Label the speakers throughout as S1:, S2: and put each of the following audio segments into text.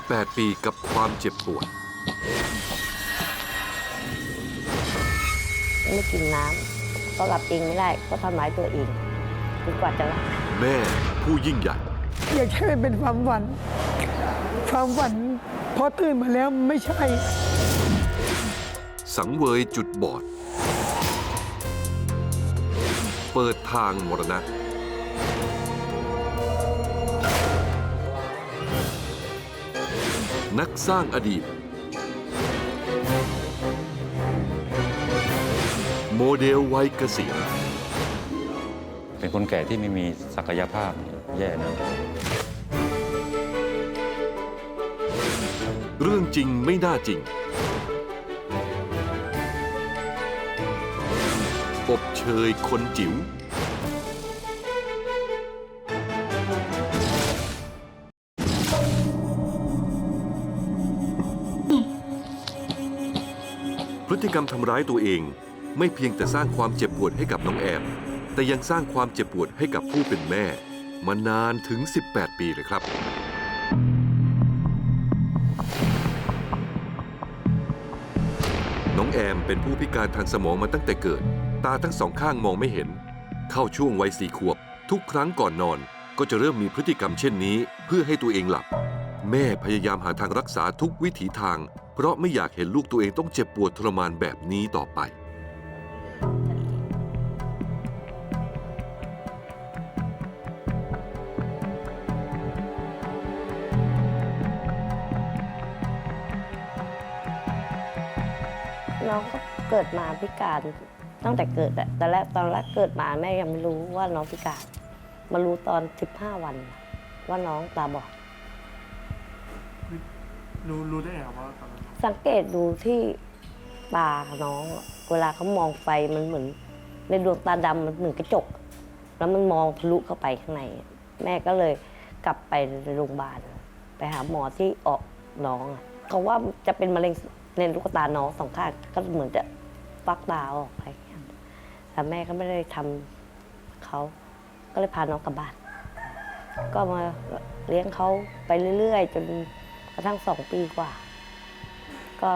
S1: 18 ปีกับความเจ็บปวด
S2: ไม่กินน้ำก็หลับเองไม่ได้ ก็ทำร้ายตัวเองจนกว่าจะหลับ
S1: แม่ผู้ยิ่งใหญ่
S3: อยากให้มันเป็นความฝัน ความฝันพอตื่นมาแล้วไม่ใช่
S1: สังเวยจุดบอด เปิดทางมรณะ นักสร้างอดีต โมเดลวัยเกษียณ
S4: เป็นคนแก่ที่ไม่มีศักยภาพแย่นะ
S1: เรื่องจริงไม่น่าจริง อบเชยคนจิ๋ว กรรมทำร้ายตัวเอง ไม่เพียงแต่สร้างความเจ็บปวดให้กับน้องแอมแต่ยังสร้างความเจ็บปวดให้กับผู้เป็นแม่ มานานถึง 18 ปีเลยครับ น้องแอมเป็นผู้พิการทางสมองมาตั้งแต่เกิด ตาทั้งสองข้างมองไม่เห็น เข้าช่วงวัยสี่ขวบ ทุกครั้งก่อนนอนก็จะเริ่มมีพฤติกรรมเช่นนี้ เพื่อให้ตัวเองหลับ แม่พยายามหาทางรักษาทุกวิถีทาง เพราะไม่อยากเห็นลูกตัวเองต้องเจ็บปวดทรมานแบบนี้ต่อไป
S2: น้องก็เกิดมาพิการตั้งแต่เกิดอะแต่แรกตอนแรกเกิดมาแม่ยังไม่รู้ว่าน้องพิการ มารู้ตอน 15 วันว่าน้องตาบอด
S5: รู้รู้ได้ไงครับว่าตอนนั้น
S2: สังเกตดูที่ตาน้องอะเวลาเขามองไฟมันเหมือน ในดวงตาดำมันเหมือนกระจก แล้วมันมองทะลุเข้าไปข้างในแม่ก็เลยกลับไปโรงพยาบาลไปหาหมอที่ออกน้องอะเขาว่าจะเป็นมะเร็งในลูกตาน้องสองข้างก็เหมือนจะฟักตาออกไรอย่างเงี้ยแต่แม่ก็ไม่ได้ทำเขาก็เลยพาน้องกลับบ้าน ก็มาเลี้ยงเขาไปเรื่อย ๆ จน กระทั่งสองปีกว่า ก็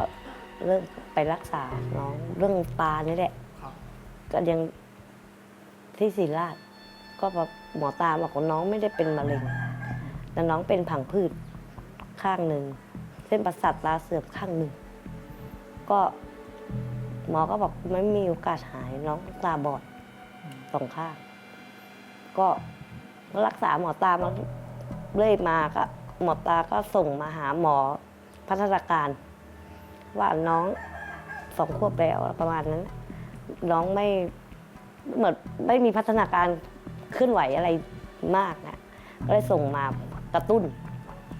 S2: เริ่มไปรักษาน้องเรื่องตานี่แหละ
S5: ครับ
S2: ก็ยังที่ศรีราช ก็หมอตาบอกว่าน้องไม่ได้เป็นมะเร็งแต่น้องเป็นผังผืดข้างหนึ่ง เส้นประสาทตาเสื่อมข้างหนึ่ง ก็หมอก็บอกไม่มีโอกาสหายน้องตาบอดสองข้าง ก็รักษาหมอตามาเรื่อยมาก็ หมอตาก็ส่งมาหาหมอพัฒนาการ ว่าน้องสองขวบแล้วประมาณนั้น น้องไม่เหมือนไม่มีพัฒนาการเคลื่อนไหวอะไรมากนะก็เลยส่งมากระตุ้น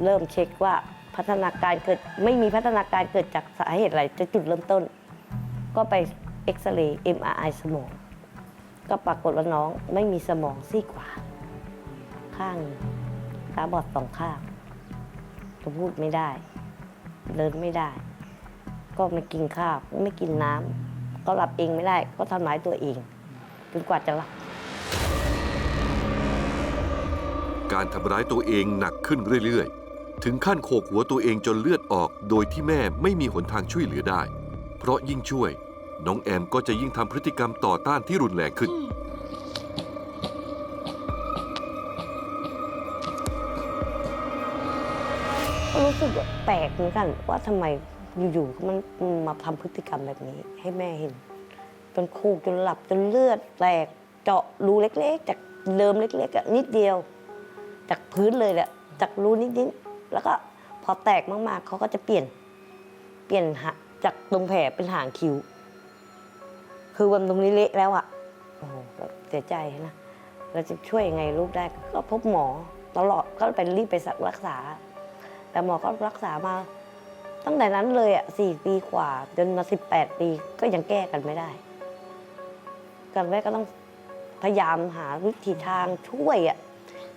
S2: เริ่มเช็คว่าพัฒนาการเกิดไม่มีพัฒนาการเกิดจากสาเหตุอะไรจะจุดเริ่มต้น ก็ไปเอ็กซเรย์ MRI สมอง ก็ปรากฏว่าน้องไม่มีสมองซีกขวาข้างตาบอดสองข้าง จะพูดไม่ได้ เดินไม่ได้ ก็ไม่กินข้าวไม่กินน้ำก็หลับเองไม่ได้ ก็ทำร้ายตัวเองจนกว่าจะหลับ
S1: การทำร้ายตัวเองหนักขึ้นเรื่อยๆ ถึงขั้นโขกหัวตัวเองจนเลือดออกโดยที่แม่ไม่มีหนทางช่วยเหลือได้ เพราะยิ่งช่วย น้องแอมก็จะยิ่งทำพฤติกรรมต่อต้านที่รุนแรงขึ้น
S2: ก็รู้สึกแปลกเหมือนกัน ว่าทำไมอยู่ๆมันมาทำพฤติกรรมแบบนี้ ให้แม่เห็นจนคูกจนหลับจนเลือดแตกเจาะรูเล็ก ๆ จากเดิมเล็กๆอะนิดเดียว จากพื้นเลยแหละจากรูนิดๆแล้วก็พอแตกมากๆเขาก็จะเปลี่ยน เปลี่ยนหจากตรงแผลเป็นหางคิ้ว คือวันตรงนี้เละแล้วอะโอ้โหเสียใจนะเราจะช่วยยังไงลูกได้ก็พบหมอตลอดก็ไปรีบไปรักษา แต่หมอก็รักษามา ตั้งแต่นั้นเลยอะสี่ปีกว่า จนมาสิบแปดปีก็ยังแก้กันไม่ได้ กันแม่ก็ต้องพยายามหาวิธีทางช่วยอะ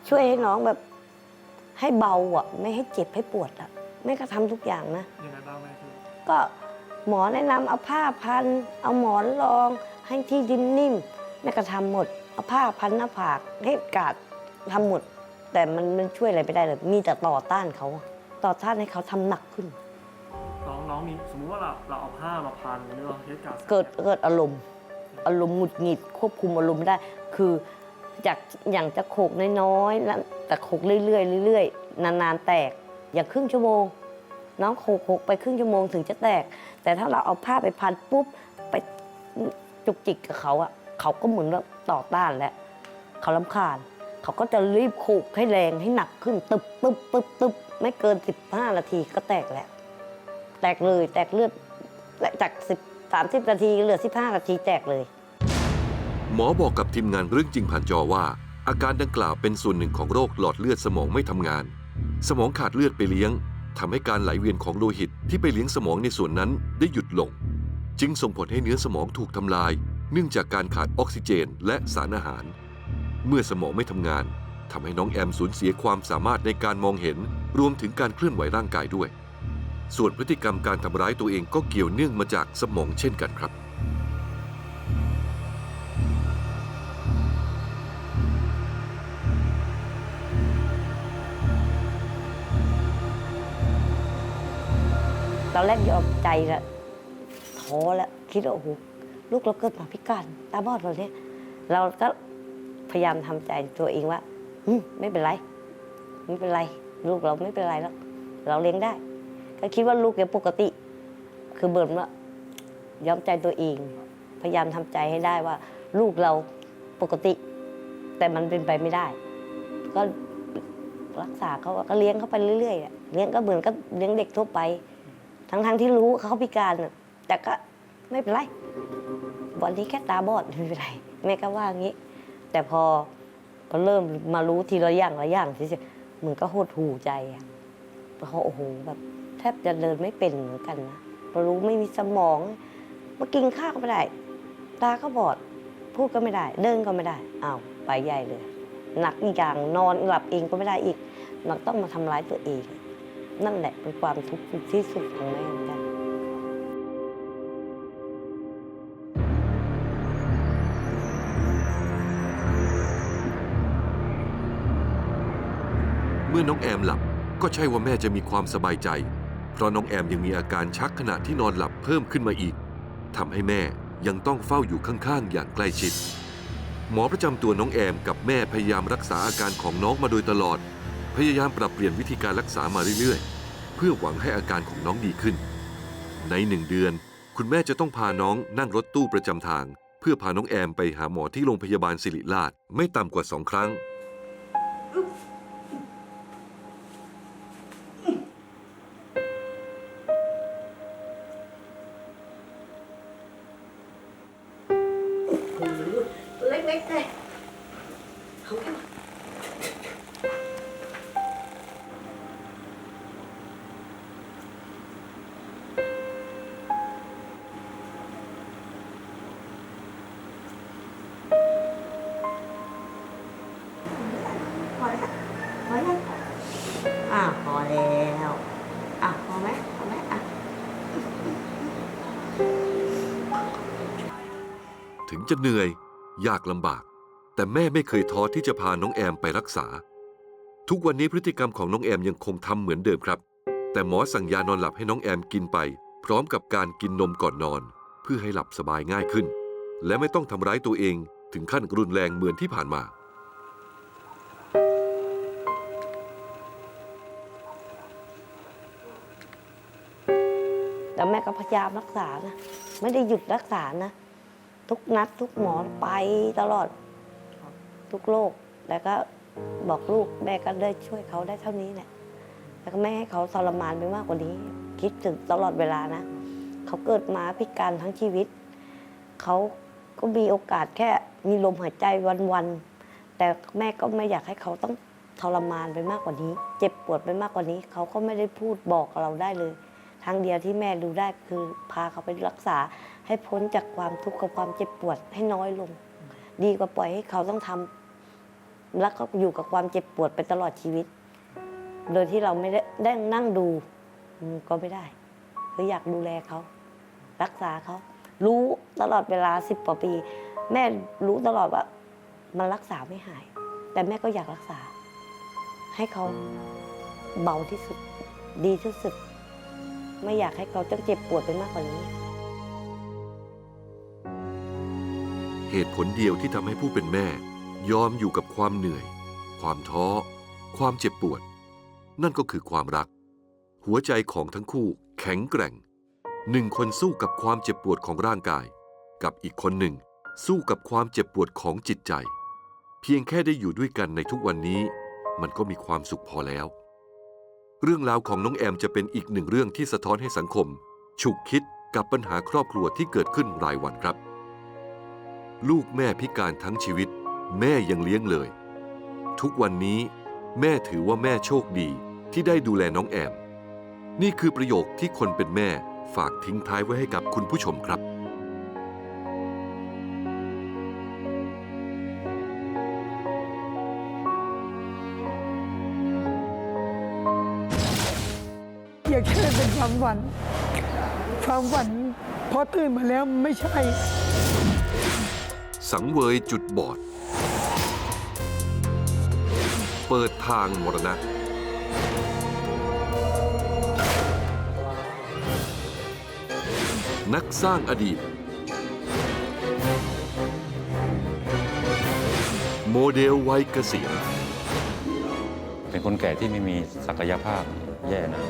S2: ช่วยให้น้องแบบให้เบาอะไม่ให้เจ็บให้ปวดอะแม่ก็ทำทุกอย่างนะ
S5: ยังไงบ้างแม่คือ
S2: ก็หมอแนะนำเอาผ้าพัน เอาหมอนรอง ให้ที่ดินนิ่มแม่ก็ทำหมด เอาผ้าพันหน้าผากให้กาดทำหมด แต่มันมันช่วยอะไรไม่ได้เลยมีแต่ต่อต้านเขา ต่อต้านให้เขาทำหนักขึ้น
S5: น้องน้องมีสมมุติว่าเราเราเอาผ้ามาพันหรือเราเทสกาวใส่
S2: เกิดเกิดอารมณ์ อารมณ์หงุดหงิด ควบคุมอารมณ์ไม่ได้ คือจากอย่างจะโขกน้อยๆแล้วแต่โขกเรื่อยๆเรื่อยๆนานๆแตกอย่างครึ่งชั่วโมง น้องโขกโขกไปครึ่งชั่วโมงถึงจะแตก แต่ถ้าเราเอาผ้าไปพันปุ๊บไปจุกจิกกับเขาอะเขาก็เหมือนว่าต่อต้านแล้วเขาลำคาญ เขาก็จะรีบโขกให้แรงให้หนักขึ้น ตึบตึบตึบตึบไม่เกิน 15 นาทีก็แตกแล้ว แตกเลยแตกเลือดจาก10 30 นาทีเหลือ 15 นาทีแตกเลย
S1: หมอบอกกับทีมงานเรื่องจริงผ่านจอว่า อาการดังกล่าวเป็นส่วนหนึ่งของโรคหลอดเลือดสมองไม่ทำงาน สมองขาดเลือดไปเลี้ยงทำให้การไหลเวียนของโลหิตที่ไปเลี้ยงสมองในส่วนนั้นได้หยุดลง จึงส่งผลให้เนื้อสมองถูกทำลาย เนื่องจากการขาดออกซิเจนและสารอาหาร เมื่อสมองไม่ทำงานทำให้น้องแอมสูญเสียความสามารถในการมองเห็น รวมถึงการเคลื่อนไหวร่างกายด้วย ส่วนพฤติกรรมการทำร้ายตัวเองก็เกี่ยวเนื่องมาจากสมองเช่นกันครับ
S2: ตอนแรกยอมใจละท้อล้วคิดว่าโอ้โหลูกเราเกิดมาพิการตาบอดแบบนี้เราก็ พยายามทำใจตัวเองว่าไม่เป็นไร ไม่เป็นไร ลูกเราไม่เป็นไรแล้ว เราเลี้ยงได้ ก็คิดว่าลูกยังปกติ คือเบิร์นว่ายอมใจตัวเอง พยายามทำใจให้ได้ว่า ลูกเราปกติ แต่มันเป็นไปไม่ได้ ก็รักษาเขาก็เลี้ยงเขาไปเรื่อยๆเลี้ยงก็เหมือนก็เลี้ยงเด็กทั่วไป ทั้งๆที่รู้เขาพิการแต่ก็ไม่เป็นไรวันนี้แค่ตาบอดไม่เป็นไรแม่ก็ว่างี้ แต่พอพอเริ่มมารู้ทีละอย่างละอย่างทีเดียวมันก็หดหูใจอะเพราะโอ้โหแบบแทบจะเดินไม่เป็นเหมือนกันนะพอรู้ไม่มีสมองมากินข้าวก็ไม่ได้ ตาก็บอด พูดก็ไม่ได้ เดินก็ไม่ได้อ้าวไปใหญ่เลยหนักอีกอย่างนอนหลับเองก็ไม่ได้อีกมันต้องมาทำร้ายตัวเอง นั่นแหละเป็นความทุกข์ที่สุดของแม่เหมือนกัน
S1: มื่อน้องแอมหลับก็ใช่ว่าแม่จะมีความสบายใจ เพราะน้องแอมยังมีอาการชักขณะที่นอนหลับเพิ่มขึ้นมาอีกทำให้แม่ยังต้องเฝ้าอยู่ข้างๆ อย่างใกล้ชิด หมอประจำตัวน้องแอมกับแม่พยายามรักษาอาการของน้องมาโดยตลอด พยายามปรับเปลี่ยนวิธีการรักษามาเรื่อยๆ เพื่อหวังให้อาการของน้องดีขึ้น ในหนึ่งเดือน คุณแม่จะต้องพาน้องนั่งรถตู้ประจำทาง เพื่อพาน้องแอมไปหาหมอที่โรงพยาบาลศิริราชไม่ต่ำกว่าสองครั้ง
S2: อะพอไหมพอไหมอะ
S1: ถึงจะเหนื่อย ยากลำบาก แต่แม่ไม่เคยท้อที่จะพาน้องแอมไปรักษา ทุกวันนี้พฤติกรรมของน้องแอมยังคงทำเหมือนเดิมครับ แต่หมอสั่งยานอนหลับให้น้องแอมกินไป พร้อมกับการกินนมก่อนนอน เพื่อให้หลับสบายง่ายขึ้น และไม่ต้องทำร้ายตัวเองถึงขั้นรุนแรงเหมือนที่ผ่านมา
S2: แต่แม่ก็พยายามรักษานะ ไม่ได้หยุดรักษานะ ทุกนัดทุกหมอไปตลอดทุกโรคแล้วก็บอกลูกแม่ก็ได้ช่วยเขาได้เท่านี้แหละแล้วก็ไม่ให้เขาทรมานไปมากกว่านี้ คิดถึงตลอดเวลานะเขาเกิดมาพิการทั้งชีวิตเขาก็มีโอกาสแค่มีลมหายใจวันๆแต่แม่ก็ไม่อยากให้เขาต้องทรมานไปมากกว่านี้ เจ็บปวดไปมากกว่านี้ เขาก็ไม่ได้พูดบอกเราได้เลย ทางเดียวที่แม่รู้ได้คือพาเขาไปรักษา ให้พ้นจากความทุกข์กับความเจ็บปวดให้น้อยลง ดีกว่าปล่อยให้เขาต้องทำแล้วก็อยู่กับความเจ็บปวดไปตลอดชีวิต โดยที่เราไม่ได้ได้นั่งดูอืมก็ไม่ได้คืออยากดูแลเขา รักษาเขา รู้ตลอดเวลาสิบกว่าปี แม่รู้ตลอดว่า มันรักษาไม่หาย แต่แม่ก็อยากรักษา ให้เขาเบาที่สุด ดีที่สุด ไม่อยากให้เขาต้องเจ็บปวดไปมากกว่านี้
S1: เหตุผลเดียวที่ทำให้ผู้เป็นแม่ ยอมอยู่กับความเหนื่อย ความท้อ ความเจ็บปวด นั่นก็คือความรัก หัวใจของทั้งคู่แข็งแกร่ง หนึ่งคนสู้กับความเจ็บปวดของร่างกาย กับอีกคนหนึ่ง สู้กับความเจ็บปวดของจิตใจ เพียงแค่ได้อยู่ด้วยกันในทุกวันนี้ มันก็มีความสุขพอแล้ว เรื่องราวของน้องแอมจะเป็นอีกหนึ่งเรื่องที่สะท้อนให้สังคม ฉุกคิดกับปัญหาครอบครัวที่เกิดขึ้นรายวันครับ ลูกแม่พิการทั้งชีวิต แม่ยังเลี้ยงเลย ทุกวันนี้ แม่ถือว่าแม่โชคดีที่ได้ดูแลน้องแอม นี่คือประโยคที่คนเป็นแม่ฝากทิ้งท้ายไว้ให้กับคุณผู้ชมครับ
S3: ค่เป็นความฝัน ความฝันพอตื่นมาแล้วไม่ใช่
S1: สังเวยจุดบอด เปิดทางมรณะ นักสร้างอดีต โมเดลวัยเกษียณ
S4: เป็นคนแก่ที่ไม่มีศักยภาพแย่นะ